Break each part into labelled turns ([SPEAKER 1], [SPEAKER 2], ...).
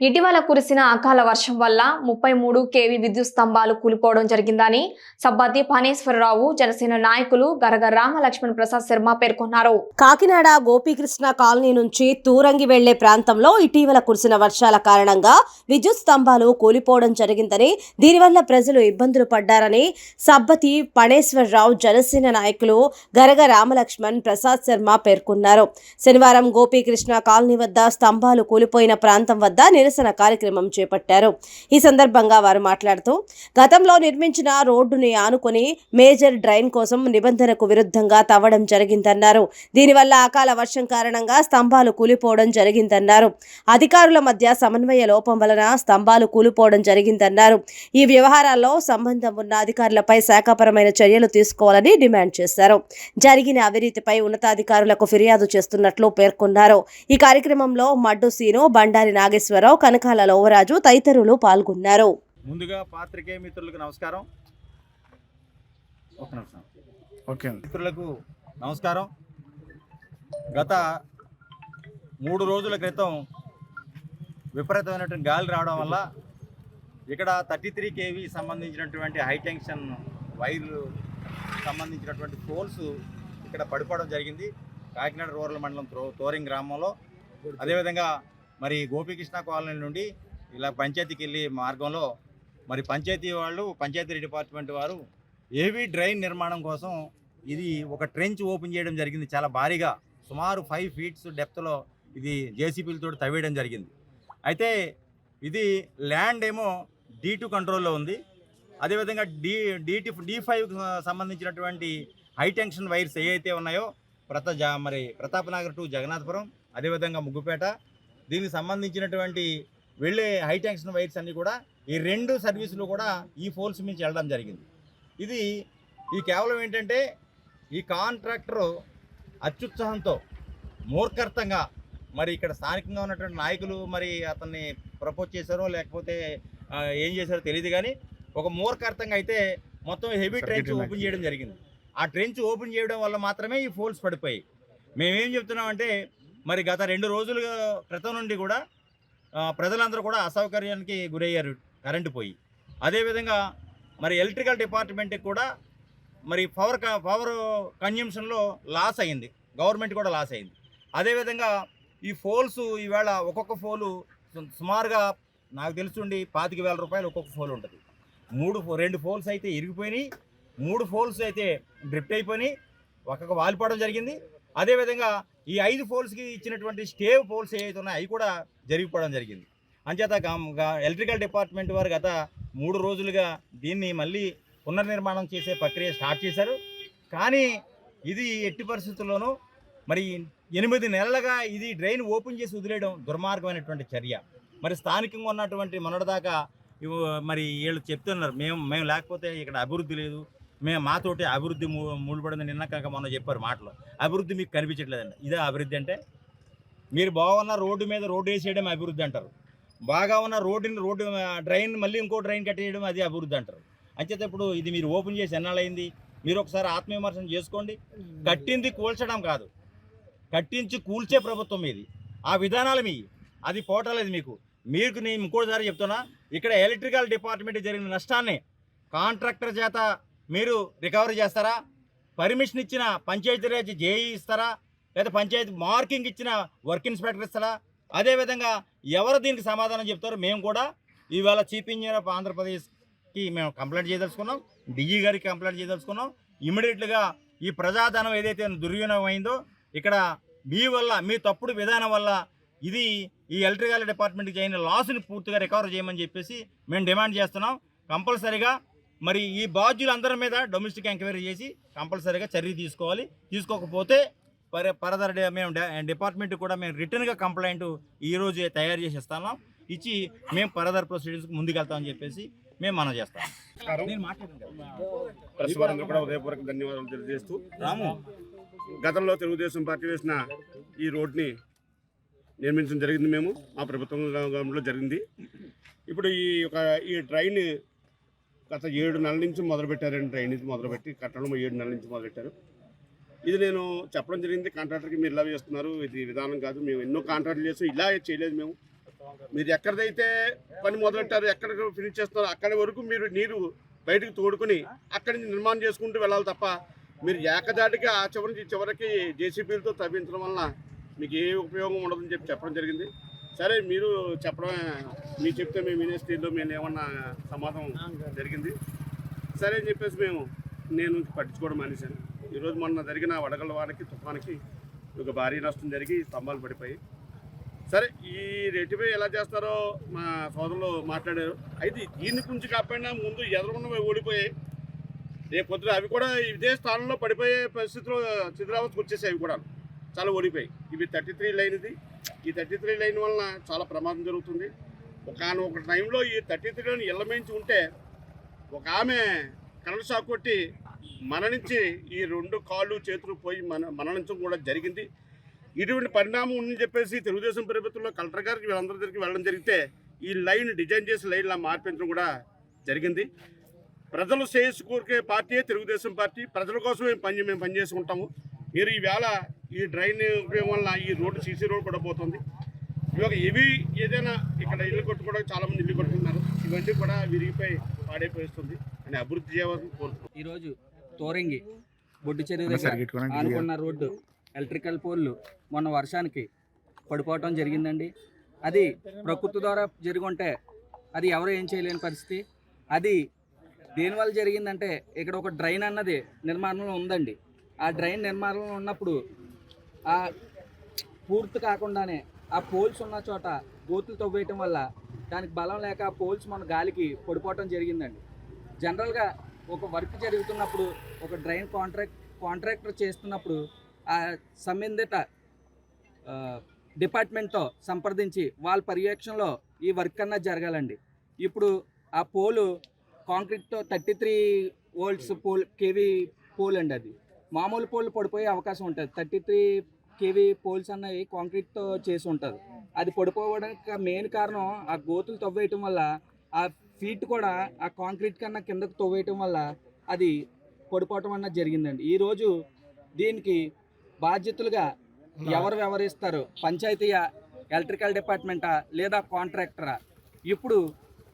[SPEAKER 1] ఇటీవల కురిసిన అకాల వర్షం వల్ల ముప్పై మూడు కేవీ విద్యుత్ స్తంభాలు కూలిపోవడం జరిగిందని సబ్బతి పనేశ్వరరావు జనసేన నాయకులు గరగ రామ లక్ష్మణ్ ప్రసాద్ శర్మ పేర్కొన్నారు.
[SPEAKER 2] కాకినాడ గోపీకృష్ణ కాలనీ నుంచి తూరంగి వెళ్ళే ప్రాంతంలో ఇటీవల కురిసిన వర్షాల కారణంగా విద్యుత్ స్తంభాలు కూలిపోవడం జరిగిందని దీనివల్ల ప్రజలు ఇబ్బందులు పడ్డారని సబ్బతి పణేశ్వరరావు జనసేన నాయకులు గరగ రామలక్ష్మణ్ ప్రసాద్ శర్మ పేర్కొన్నారు. శనివారం గోపీకృష్ణ కాలనీ వద్ద స్తంభాలు కూలిపోయిన ప్రాంతం వద్ద నిరసన కార్యక్రమం చేపట్టారు. ఈ సందర్భంగా వారు మాట్లాడుతూ గతంలో నిర్మించిన రోడ్డుని ఆనుకొని మేజర్ డ్రైన్ కోసం నిబంధనకు విరుద్ధంగా తవ్వడం జరిగిందన్నారు. దీనివల్ల అకాల వర్షం కారణంగా స్తంభాలు కూలిపోవడం జరిగిందన్నారు. అధికారుల మధ్య సమన్వయ లోపం వలన స్తంభాలు కూలిపోవడం జరిగిందన్నారు. ఈ వ్యవహారాల్లో సంబంధం ఉన్న అధికారులపై శాఖాపరమైన చర్యలు తీసుకోవాలని డిమాండ్ చేశారు. జరిగిన అవినీతిపై ఉన్నతాధికారులకు ఫిర్యాదు చేస్తున్నట్లు పేర్కొన్నారు. ఈ కార్యక్రమంలో మడ్డు సీను బండారి నాగేశ్వరరావు కనకాల లోవరాజు తదితరులు పాల్గొన్నారు.
[SPEAKER 3] ముందుగా పాత్రికేయ మిత్రులకు నమస్కారం. ఒక నిమిషం.
[SPEAKER 4] ఓకే అండి.
[SPEAKER 3] మిత్రులకు నమస్కారం. గత మూడు రోజుల క్రితం విపరీతమైనటువంటి గాలి రావడం వల్ల ఇక్కడ థర్టీ త్రీ కేవీ సంబంధించినటువంటి హై టెన్షన్ వైర్లు సంబంధించినటువంటి పోల్స్ ఇక్కడ పడిపోవడం జరిగింది. కాకినాడ రూరల్ మండలం తో తోరింగ్ గ్రామంలో. అదేవిధంగా మరి గోపీకృష్ణ కాలనీ నుండి ఇలా పంచాయతీకి వెళ్ళే మార్గంలో మరి పంచాయతీ వాళ్ళు పంచాయతీ డిపార్ట్మెంట్ వారు ఏవీ డ్రైన్ నిర్మాణం కోసం ఇది ఒక ట్రెంచ్ ఓపెన్ చేయడం జరిగింది. చాలా భారీగా సుమారు ఫైవ్ ఫీట్స్ డెప్త్లో ఇది జేసీబీలతో తవ్వేయడం జరిగింది. అయితే ఇది ల్యాండ్ ఏమో డీ టూ కంట్రోల్లో ఉంది. అదేవిధంగా డీ డిటి డి ఫైవ్ సంబంధించినటువంటి హై టెన్షన్ వైర్స్ ఏవైతే ఉన్నాయో ప్రత జా మరి ప్రతాపనగర్ టు జగన్నాథపురం అదేవిధంగా ముగ్గుపేట దీనికి సంబంధించినటువంటి వెళ్ళే హై టెన్షన్ వైర్స్ అన్నీ కూడా ఈ రెండు సర్వీసులు కూడా ఈ ఫోల్స్ నుంచి వెళ్ళడం జరిగింది. ఇది ఈ కేవలం ఏంటంటే ఈ కాంట్రాక్టరు అత్యుత్సాహంతో మూర్ఖర్థంగా మరి ఇక్కడ స్థానికంగా ఉన్నటువంటి నాయకులు మరి అతన్ని ప్రపోజ్ చేశారో లేకపోతే ఏం చేశారో తెలియదు కానీ ఒక మూర్ఖర్థంగా అయితే మొత్తం హెవీ ట్రెంచ్ ఓపెన్ చేయడం జరిగింది. ఆ ట్రెంచ్ ఓపెన్ చేయడం వల్ల మాత్రమే ఈ ఫోల్స్ పడిపోయాయి. మేమేం చెప్తున్నామంటే మరి గత రెండు రోజుల క్రితం నుండి కూడా ప్రజలందరూ కూడా అసౌకర్యానికి గురయ్యారు కరెంటు పోయి. అదేవిధంగా మరి ఎలక్ట్రికల్ డిపార్ట్మెంట్కి కూడా మరి పవర్ క- పవర్ కన్జంప్షన్లో లాస్ అయింది. గవర్నమెంట్ కూడా లాస్ అయింది. అదేవిధంగా ఈ ఫోల్స్ ఈవేళ ఒక్కొక్క ఫోలు సుమారుగా నాకు తెలుసుండి పాతిక వేల రూపాయలు ఒక్కొక్క ఫోల్ ఉంటుంది. మూడు ఫో- రెండు ఫోల్స్ అయితే ఇరిగిపోయినాయి. మూడు ఫోల్స్ అయితే డ్రిప్ట్ అయిపోయినాయి. ఒక్కొక్క వాలిపోవడం జరిగింది. అదేవిధంగా ఈ ఐదు పోల్స్కి ఇచ్చినటువంటి స్టేవ్ పోల్స్ ఏవైతే ఉన్నాయో అవి కూడా జరిగిపోవడం జరిగింది. అంచేత ఎలక్ట్రికల్ డిపార్ట్మెంట్ వారు గత మూడు రోజులుగా దీన్ని మళ్ళీ పునర్నిర్మాణం చేసే ప్రక్రియ స్టార్ట్ చేశారు. కానీ ఇది ఎట్టి పరిస్థితుల్లోనూ మరి ఎనిమిది నెలలుగా ఇది డ్రైన్ ఓపెన్ చేసి వదిలేయడం దుర్మార్గమైనటువంటి చర్య. మరి స్థానికంగా ఉన్నటువంటి మొన్నటిదాకా మరి వీళ్ళు చెప్తున్నారు మేము మేము లేకపోతే ఇక్కడ అభివృద్ధి లేదు. మేము మాతోటి అభివృద్ధి మూ- మూలపడింది నిన్న కాక మొన్న చెప్పారు మాటలు. అభివృద్ధి మీకు కనిపించట్లేదండి. ఇదే అభివృద్ధి అంటే మీరు బాగున్న రోడ్డు మీద రోడ్డు వేసేయడం అభివృద్ధి అంటారు. బాగా ఉన్న రోడ్డుని రోడ్డు డ్రైన్ మళ్ళీ ఇంకో డ్రైన్ కట్టేయడం అది అభివృద్ధి అంటారు. అంచేత ఇప్పుడు ఇది మీరు ఓపెన్ చేసి ఎన్నాళ్ళైంది మీరు ఒకసారి ఆత్మవిమర్శన చేసుకోండి. కట్టింది కూల్చడం కాదు. కట్టించి కూల్చే ప్రభుత్వం ఇది ఆ విధానాలు మీ. అది పోవటలేదు మీకు. మీకు నేను ఇంకోసారి చెప్తున్నా ఇక్కడ ఎలక్ట్రికల్ డిపార్ట్మెంట్ జరిగిన నష్టాన్ని కాంట్రాక్టర్ చేత మీరు రికవరీ చేస్తారా? పర్మిషన్ ఇచ్చిన పంచాయతీ రాజ్ జేఈ ఇస్తారా? లేదా పంచాయతీ మార్కింగ్ ఇచ్చిన వర్క్ ఇన్స్పెక్టర్ ఇస్తారా? అదేవిధంగా ఎవరు దీనికి సమాధానం చెప్తారో మేము కూడా ఇవాళ చీఫ్ ఇంజనీర్ ఆఫ్ ఆంధ్రప్రదేశ్కి మేము కంప్లైంట్ చేయదలుచుకున్నాం. డిఈ గారికి కంప్లైంట్ చేయదలుచుకున్నాం. ఇమీడియట్గా ఈ ప్రజాధనం ఏదైతే దుర్వినియోగం అయిందో ఇక్కడ మీ వల్ల మీ తప్పుడు విధానం వల్ల ఇది ఈ ఎలక్ట్రికల్ డిపార్ట్మెంట్కి చేయని లాస్ని పూర్తిగా రికవర్ చేయమని చెప్పేసి మేము డిమాండ్ చేస్తున్నాం. కంపల్సరీగా మరి ఈ బాధ్యులందరి మీద డొమెస్టిక్ ఎంక్వైరీ చేసి కంపల్సరీగా చర్య తీసుకోవాలి. తీసుకోకపోతే పర పరదర్ డే- మేము డిపార్ట్మెంట్ కూడా మేము రిటర్న్గా కంప్లైంట్ ఈ రోజు తయారు చేసి ఇస్తాను ఇచ్చి మేము పరదర్ ప్రొసీడింగ్స్కి ముందుకెళ్తామని చెప్పేసి మేము మనం చేస్తాం. నేను మాట్లాడాను కదా.
[SPEAKER 4] ప్రెస్ వారందరూ కూడా ఉదయపూర్వక ధన్యవాదాలు తెలియజేస్తూ
[SPEAKER 3] రాము.
[SPEAKER 4] గతంలో తెలుగుదేశం పార్టీ వేసిన ఈ రోడ్ని నిర్మించడం జరిగింది మేము. మా ప్రభుత్వం గవర్నమెంట్లో జరిగింది. ఇప్పుడు ఈ యొక్క ఈ ట్రైన్ గత ఏడు నెలల నుంచి మొదలుపెట్టారండి డ్రైనేజ్ మొదలుపెట్టి కట్టడం ఏడు నెలల నుంచి మొదలెట్టారు ఇది నేను చెప్పడం జరిగింది కాంట్రాక్టర్కి మీరు ఇలా చేస్తున్నారు ఇది విధానం కాదు మేము ఎన్నో కాంట్రాక్ట్ చేస్తాం ఇలా చేయలేదు మేము. మీరు ఎక్కడైతే పని మొదలెట్టారు ఎక్కడ ఫినిష్ చేస్తున్నారో అక్కడి వరకు మీరు నీరు బయటకు తోడుకొని అక్కడి నుంచి నిర్మాణం చేసుకుంటూ వెళ్ళాలి తప్ప మీరు ఏకదాటిగా ఆ చివరి నుంచి చివరికి జేసీబీలతో తవ్వించడం వలన మీకు ఏ ఉపయోగం ఉండదని చెప్పి చెప్పడం జరిగింది. సరే మీరు చెప్పడమే మీరు చెప్తే మేము స్టేజ్లో మేము ఏమన్నా సమాధానం జరిగింది? సరే అని చెప్పేసి మేము నేను పట్టించుకోవడం మానేశాను. ఈరోజు మొన్న జరిగిన వడగళ్ళ వారికి తుఫానికి ఒక భారీ నష్టం జరిగి స్తంభాలు పడిపోయి. సరే ఈ రేటుపై ఎలా చేస్తారో మా సోదరులు మాట్లాడారు. అయితే దీని గురించి కాకపోయినా ముందు ఎదురుకున్నవి ఓడిపోయాయి రేపు పొద్దున అవి కూడా ఇదే స్థానంలో పడిపోయే పరిస్థితిలో చిద్రావస్థకు వచ్చేసాయి అవి కూడా చాలా ఓడిపోయాయి. ఇవి థర్టీ త్రీ లైన్ ఇది ఈ థర్టీ త్రీ లైన్ వలన చాలా ప్రమాదం జరుగుతుంది. ఒకనొక ఒక టైంలో ఈ థర్టీ త్రీ లైన్ ఇళ్ళమించి ఉంటే ఒక ఆమె కరెంట్ షాక్ కొట్టి మరణించి ఈ రెండు కాళ్ళు చేతులు పోయి మన మరణించడం కూడా జరిగింది. ఇటువంటి పరిణామం ఉందని చెప్పేసి తెలుగుదేశం ప్రభుత్వంలో కలెక్టర్ గారికి వీళ్ళందరి దగ్గరికి వెళ్ళడం జరిగితే ఈ లైన్ డిజైన్ చేసి లైన్లా మార్పించడం కూడా జరిగింది. ప్రజలు శ్రేయస్సు కోరికే పార్టీ తెలుగుదేశం పార్టీ. ప్రజల కోసం మేము పని మేము పనిచేసుకుంటాము మీరు ఈవేళ ఈ డ్రైన్ ఉపయోగం వల్ల ఈ రోడ్డు సీసీ రోడ్ కూడా పోతుంది. ఇవాళ ఇవి ఏదైనా ఇక్కడ ఇల్లు కొట్టుకోవడానికి చాలా మంది ఇల్లు కొట్టుకుంటున్నారు. ఇవన్నీ కూడా విరిగిపోయి పాడైపోయిస్తుంది అని అభివృద్ధి చేయాలని కోరుతున్నాం.
[SPEAKER 5] ఈరోజు తోరంగి బొడ్డు చెరువు దగ్గర ఆనుకున్న రోడ్డు ఎలక్ట్రికల్ పోల్లు మొన్న వర్షానికి పడిపోవటం జరిగిందండి. అది ప్రకృతి ద్వారా జరుగుంటే అది ఎవరు ఏం చేయలేని పరిస్థితి. అది దేనివల్ల జరిగిందంటే ఇక్కడ ఒక డ్రైన్ అన్నది నిర్మాణంలో ఉందండి. ఆ డ్రైన్ నిర్మాణంలో ఉన్నప్పుడు ఆ పూర్తి కాకుండానే ఆ పోల్స్ ఉన్న చోట గోతులు తవ్వేయటం వల్ల దానికి బలం లేక ఆ పోల్స్ మన గాలికి పడిపోవటం జరిగిందండి. జనరల్గా ఒక వర్క్ జరుగుతున్నప్పుడు ఒక డ్రైన్ కాంట్రాక్ట్ కాంట్రాక్టర్ చేస్తున్నప్పుడు ఆ సంబంధిత డిపార్ట్మెంట్తో సంప్రదించి వాళ్ళ పర్యవేక్షణలో ఈ వర్క్ అన్నది జరగాలండి. ఇప్పుడు ఆ pole కాంక్రీట్తో thirty three volts pole KV pole అండి అది. మామూలు పోల్ పడిపోయే అవకాశం ఉంటుంది. థర్టీ త్రీ కేవీ పోల్స్ అన్నవి కాంక్రీట్తో చేసి ఉంటుంది. అది పడిపోవడానికి మెయిన్ కారణం ఆ గోతులు తవ్వేయటం వల్ల ఆ ఫీట్ కూడా ఆ కాంక్రీట్ కన్నా కిందకు తవ్వేయటం వల్ల అది పడిపోవటం అన్నది జరిగిందండి. ఈరోజు దీనికి బాధ్యతలుగా ఎవరు వ్యవహరిస్తారు? పంచాయతీయా ఎలక్ట్రికల్ డిపార్ట్మెంటా లేదా కాంట్రాక్టరా? ఇప్పుడు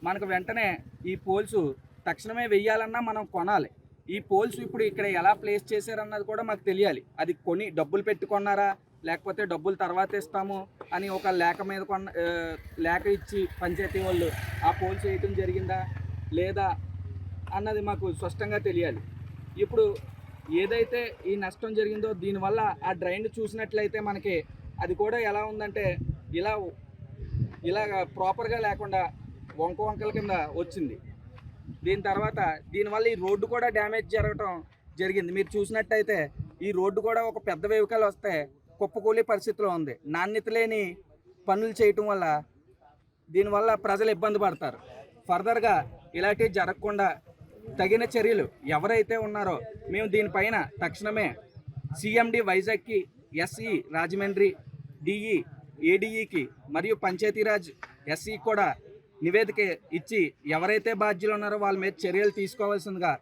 [SPEAKER 5] మనకు వెంటనే ఈ పోల్స్ తక్షణమే వెయ్యాలన్నా మనం కొనాలి. ఈ పోల్స్ ఇప్పుడు ఇక్కడ ఎలా ప్లేస్ చేశారన్నది కూడా మాకు తెలియాలి. అది కొని డబ్బులు పెట్టుకున్నారా? లేకపోతే డబ్బులు తర్వాత ఇస్తాము అని ఒక లేఖ మీద కొన్న లేఖ ఇచ్చి పంచాయతీ వాళ్ళు ఆ పోల్స్ వేయటం జరిగిందా? లేదా? అన్నది మాకు స్పష్టంగా తెలియాలి. ఇప్పుడు ఏదైతే ఈ నష్టం జరిగిందో దీనివల్ల ఆ డ్రైన్ చూసినట్లయితే మనకి అది కూడా ఎలా ఉందంటే ఇలా ఇలా ప్రాపర్గా లేకుండా వంక వంకల కింద వచ్చింది. దీని తర్వాత దీనివల్ల ఈ రోడ్డు కూడా డ్యామేజ్ జరగటం జరిగింది. మీరు చూసినట్టయితే ఈ రోడ్డు కూడా ఒక పెద్ద వెహికల్ వస్తే కుప్పకూలే పరిస్థితిలో ఉంది. నాణ్యత లేని పనులు చేయటం వల్ల దీనివల్ల ప్రజలు ఇబ్బంది పడతారు. ఫర్దర్గా ఇలాంటివి జరగకుండా తగిన చర్యలు ఎవరైతే ఉన్నారో మేము దీనిపైన తక్షణమే సిఎండి వైజాగ్కి ఎస్ఈ రాజమండ్రి డిఈ ఏడీఈకి మరియు పంచాయతీరాజ్ ఎస్ఈ కూడా నివేదిక ఇచ్చి ఎవరైతే బాధ్యులు ఉన్నారో వాళ్ళ మీద చర్యలు తీసుకోవాల్సిందిగా